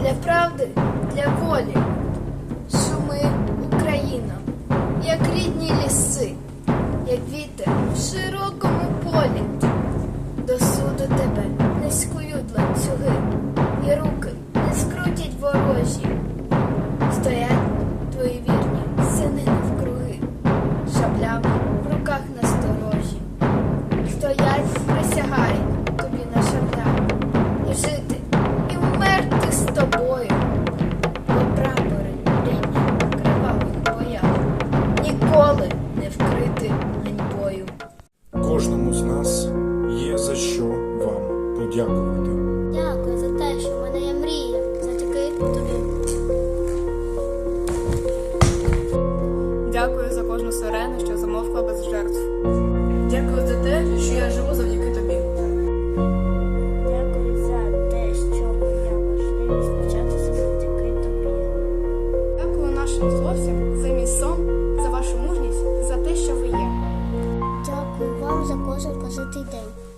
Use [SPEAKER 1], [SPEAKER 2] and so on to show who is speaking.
[SPEAKER 1] для правди, для волі. Шуми Україна, як рідні ліси, як вітер в широкому полі. До суду тебе не скують ланцюги, і руки не скрутять ворожі. Ніколи не вкрити ганьбою.
[SPEAKER 2] Кожному з нас є за що вам подякувати.
[SPEAKER 3] Дякую за те, що в мене є мрія. Завдяки тобі.
[SPEAKER 4] Дякую за кожну сирену, що замовкла без жертв.
[SPEAKER 5] Дякую за те, що я живу завдяки тобі.
[SPEAKER 3] Дякую за те, що моя можливість початися завдяки тобі.
[SPEAKER 4] Дякую нашим хлопцям за мій сон, вашу мужність, за те, що ви є.
[SPEAKER 3] Дякую вам за кожен прожитий день.